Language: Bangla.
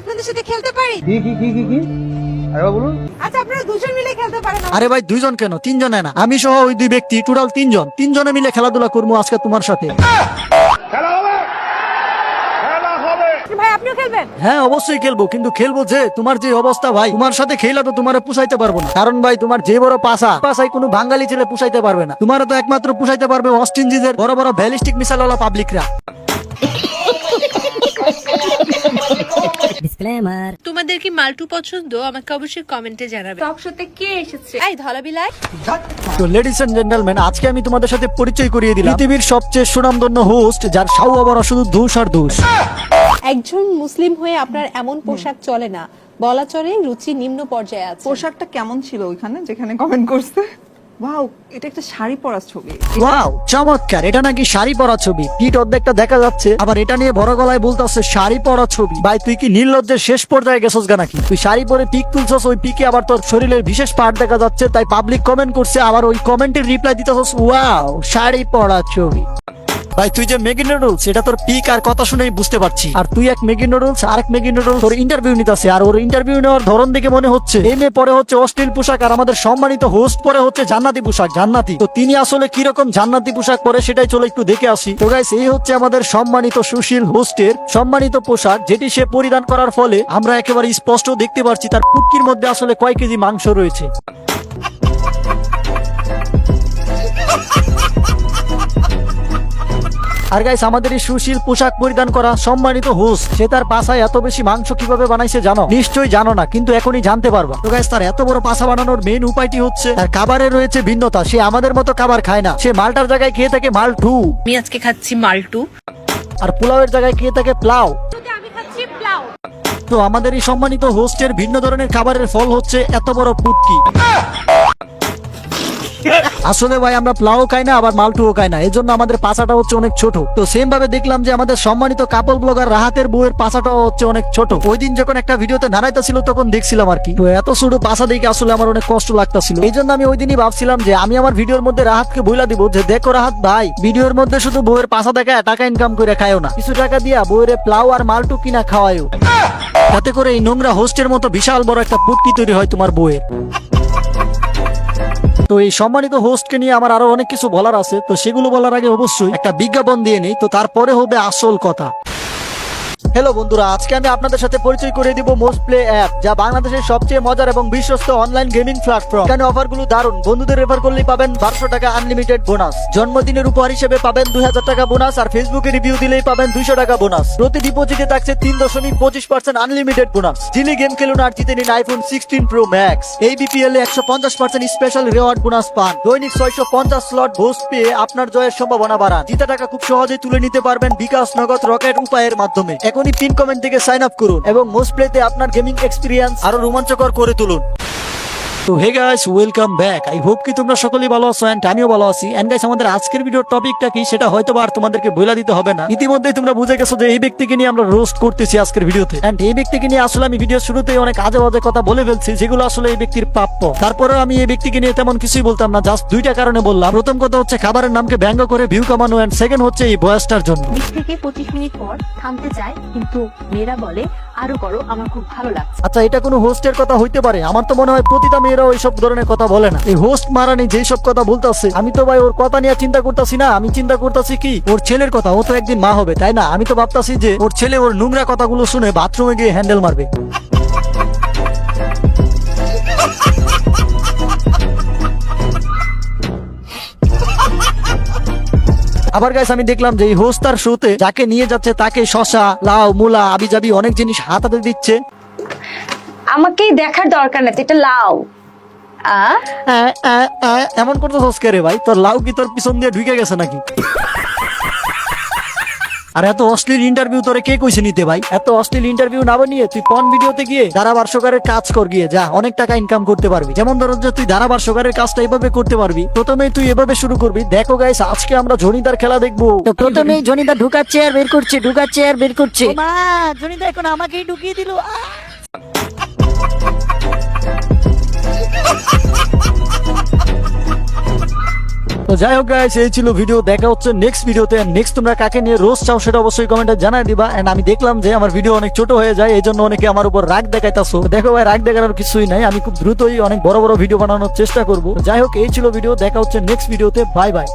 আপনাদের সাথে খেলতে পারি? কি কি কি কি কি? আরে বলুন। আচ্ছা আপনারা দুজন মিলে খেলতে পারেন আরে ভাই দুইজন কেন? তিনজনে না। আমি সহ ওই দুই ব্যক্তি টোটাল তিনজন। তিনজনে মিলে খেলাধুলা করব আজকে তোমার সাথে। ভাই আপনিও খেলবেন? হ্যাঁ অবশ্যই খেলব কিন্তু খেলব যে তোমার যে অবস্থা ভাই তোমার সাথে খেলা তো তোমার পুষাইতে পারব না। কারণ ভাই তোমার যে বড় পাশা পাশাই কোনো বাঙালি ছেলে পুষাইতে পারবে না। তোমার তো একমাত্র পুষাইতে পারবে অস্টিনজিদের বড় বড় ব্যালিস্টিক মিসাইল পাবলিকরা। তোমাদের কি মাল্টু পছন্দ? আমাকে অবশ্যই কমেন্টে জানাবে। টক শোতে কে এসেছে? এই ধলা বিলাই তো লেডিস এন্ড জেন্টলম্যান আজকে আমি তোমাদের সাথে পরিচয় করিয়ে দিলাম। পৃথিবীর সবচেয়ে সুনামধন্য হোস্ট যার সাউ আবার শুধু ধূস আর ধূস। একজন মুসলিম হয়ে আপনার এমন পোশাক চলে না। বলা চলে রুচি নিম্ন পর্যায়ে আছে। পোশাকটা কেমন ছিল ওইখানে যেখানে কমেন্ট করছে? ওয়াও এটা একটা শাড়ি পরা ছবি। ওয়াও চমৎকার, এটা নাকি শাড়ি পরা ছবি। পিঠ অর্ধেকটা দেখা যাচ্ছে? আবার এটা নিয়ে বড় গলায় বলতেছে, শাড়ি পরা ছবি। ভাই, তুই কি নির্লজ্জের শেষ পর্যায়ে গেছস গা নাকি? তুই শাড়ি পরে পিক তুলছস, ওই পিকে আবার তোর শরীরের বিশেষ পার্ট দেখা যাচ্ছে, তাই পাবলিক কমেন্ট করছে, আবার ওই কমেন্টের রিপ্লাই দিতেছস ওয়াও শাড়ি পরা ছবি। ভাই, তুই যে মেগি নুডলস এটা তোর পিক আর কথা শুনেই বুঝতে পারছি। আর তুই এক মেগি নুডলস আর এক মেগি নুডলস তোর ইন্টারভিউ নিতেছে। আর ওর ইন্টারভিউ নেওয়ার ধরন দেখে মনে হচ্ছে এই মেয়ে পরে হচ্ছে অশ্লীল পোশাক আর আমাদের সম্মানিত হোস্ট পরে হচ্ছে জান্নাতি পোশাক, জান্নাতি। তো তিনি আসলে কীরকম জান্নাতি পোশাক পরে সেটাই চলে একটু দেখে আসি। তো গাইস এই হচ্ছে আমাদের সম্মানিত সুশীল হোস্টের সম্মানিত পোশাক, যেটি সে পরিধান করার ফলে আমরা একেবারে স্পষ্ট দেখতে পারছি, তার পুটকির মধ্যে আসলে কয় কেজি মাংস রয়েছে। আর গাইস আমাদের এই সুশীল পোশাক পরিধান করা সম্মানিত হোস্ট সে তার পাশায় এত বেশি মাংস কীভাবে বানাইছে জানো? নিশ্চয়ই জানো না কিন্তু এখনই জানতে পারবা। তো গাইস তার এত বড় পাশা বানানোর মেন উপায়টি হচ্ছে তার খাবারে রয়েছে ভিন্নতা। সে আমাদের মতো খাবার খায় না। সে মালটার জায়গায় খেয়ে থাকে মালটু আমি আজকে খাচ্ছি মাল্টু আর পোলাওয়ের জায়গায় খেয়ে থাকে প্লাও। আমি খাচ্ছি প্লাউ তো আমাদের এই সম্মানিত হোস্টের ভিন্ন ধরনের খাবারের ফল হচ্ছে এত বড় পুটকি। আসলে ভাই, আমরা প্লাও খাই না, আবার মালটুও খাই না। এই জন্য আমাদের পাছাটা হচ্ছে অনেক ছোট। তো সেম ভাবে দেখলাম যে আমাদের সম্মানিত কাপল ব্লগার রাহাতের বউয়ের পাছাটাও হচ্ছে অনেক ছোট। ওই দিন যখন একটা ভিডিওতে নাড়াইতে ছিল তখন দেখছিলাম আর কি। তো এত ছোট পাছা দেখে আসলে আমার অনেক কষ্ট লাগতাছিল। এই জন্য আমি ওই দিনই ভাবছিলাম যে আমি আমার ভিডিওর মধ্যে রাহাতকে বইলা দিব যে, দেখো রাহাত ভাই, ভিডিওর মধ্যে শুধু বউয়ের পাছা দেখা টাকা ইনকাম করে খায়ও না। কিছু টাকা দিয়া বউয়ের প্লাও আর মালটু কিনা খাওয়ায়ও। তাতে করে এই নোংরা হোস্টের মতো বিশাল বড় একটা পুটকি তৈরি হয় তোমার বউয়ের। তো এই সম্মানিত হোস্টকে নিয়ে আমার আরও অনেক কিছু বলার আছে। তো সেগুলো বলার আগে অবশ্যই একটা বিজ্ঞাপন দিয়ে নিই। তো তারপরে হবে আসল কথা। হ্যালো বন্ধুরা, আজকে আমি আপনাদের সাথে পরিচয় করে দিব মোস্ট প্লে অ্যাপ যা বাংলাদেশের সবচেয়ে মজার এবং বিশ্বস্ত অনলাইন গেমিং প্ল্যাটফর্ম এখানে অফারগুলো দারুণ বন্ধুদের রেফার করলেই পাবেন বারোশো টাকা আনলিমিটেড বোনাস জন্মদিনের উপহার হিসেবে পাবেন দুই হাজার টাকা বোনাস আর ফেসবুকে রিভিউ দিলেই পাবেন দুইশো টাকা বোনাস প্রতি ডিপোজিটে থাকছে তিন দশমিক পঁচিশ percent unlimited bonus Jili game খেলুন আর জিতে নিন আইফোন সিক্সটিন প্রো ম্যাক্স এই বিপিএল এ একশো পঞ্চাশ পার্সেন্ট স্পেশাল রেওয়ার্ড বোনাস পান। দৈনিক ছয়শো পঞ্চাশ স্লট হোস্ট পেয়ে আপনার জয়ের সম্ভাবনা বাড়ান। জিতা টাকা খুব সহজে তুলে নিতে পারবেন বিকাশ, নগদ, রকেট উপায়ের মাধ্যমে। এখনই পিন কমেন্ট থেকে সাইন আপ করুন এবং মোস্ট প্লেতে আপনার গেমিং এক্সপিরিয়েন্স আরও রোমাঞ্চকর করে তুলুন। তো hey guys welcome back I hope কি তোমরা সকলেই ভালো আছো এন্ড আমিও ভালো আছি। এন্ড গাইস আমাদের আজকের ভিডিওর টপিকটা কি? সেটা হয়তো আর তোমাদেরকে বলে দিতে হবে না। ইতিমধ্যেই তোমরা বুঝে গেছো যে এই ব্যক্তিকে নিয়ে আমরা রোস্ট করতেছি আজকের ভিডিওতে এন্ড এই ব্যক্তিকে নিয়ে আসলে আমি ভিডিও শুরুতেই অনেক আজে বাজে কথা বলে ফেলছি, যেগুলো আসলে এই ব্যক্তির প্রাপ্য। তারপরেও আমি এই ব্যক্তিকে নিয়ে তেমন কিছুই বলতাম না জাস্ট দুইটা কারণে বললাম। প্রথম কথা হচ্ছে খাবারের নামকে ব্যঙ্গ করে ভিউ কমানো এন্ড সেকেন্ড হচ্ছে এই বয়সটার জন্য। বিশ থেকে পঁচিশ মিনিট পর থামতে চায়, কিন্তু মেয়েরা বলে আরও করো, আমার খুব ভালো লাগছে। আচ্ছা এটা কোনো হোস্টের কথা হইতে পারে। আমার তো মনে হয় প্রতিটা মেয়েরা ওই সব ধরনের কথা বলে না। এই হোস্ট মারানি যেই সব কথা বলতেছে, আমি তো ভাই ওর কথা নিয়ে চিন্তা করতেছি না। আমি চিন্তা করতেছি কি, ওর ছেলের কথা, ও তো একদিন মা হবে, তাই না? আমি তো ভাবতাছি যে ওর ছেলে ওর নোংরা কথাগুলো শুনে বাথরুমে গিয়ে হ্যান্ডেল মারবে। আবার গাইস আমি দেখলাম যে এই হোস্তার শুতে যাকে নিয়ে যাচ্ছে তাকে শশা লাউ মূলা আবিজাবি অনেক জিনিস হাতাতে দিচ্ছে। আমাকেই দেখার দরকার নেই এটা লাউ। এমন করতে কে রে ভাই? তোর লাউ কি তোর পিছন দিয়ে ঢুকে গেছে নাকি? আর এত অশ্লীল ইন্টারভিউ তোরে কে কইছে নিতে ভাই? এত অশ্লীল ইন্টারভিউ না বানিয়ে তুই পন ভিডিওতে গিয়ে ধারাভাষ্যকারের কাজ কর গিয়ে যা অনেক টাকা ইনকাম করতে পারবি। যেমন ধরো যে তুই ধারাভাষ্যকারের কাজটা এভাবে করতে পারবি প্রথমেই তুই এভাবে শুরু করবি। দেখো গাইস আজকে আমরা জনিদার খেলা দেখব। প্রথমেই জনিদা ঢুকাচ্ছে আর বের করছে ঢুকাচ্ছে আর বের করছে। মা জনিদা এখন আমাকেই ঢুকিয়ে দিল। তো যাই হোক গাইস এই ছিল ভিডিও দেখা হচ্ছে নেক্সট ভিডিওতে নেক্সট তোমরা কাকে নিয়ে রোজ চাও সেটা অবশ্যই কমেন্টে জানাই দিবা। এন্ড আমি দেখলাম যে আমার ভিডিও অনেক ছোট হয়ে যায় এই জন্য অনেকে আমার উপর রাগ দেখাইতাছো। দেখো ভাই, রাগ দেখানোর কিছুই নাই। আমি খুব দ্রুতই অনেক বড় বড় ভিডিও বানানোর চেষ্টা করব। যাই হোক, এই ছিল ভিডিও দেখা হচ্ছে নেক্সট ভিডিওতে বাই বাই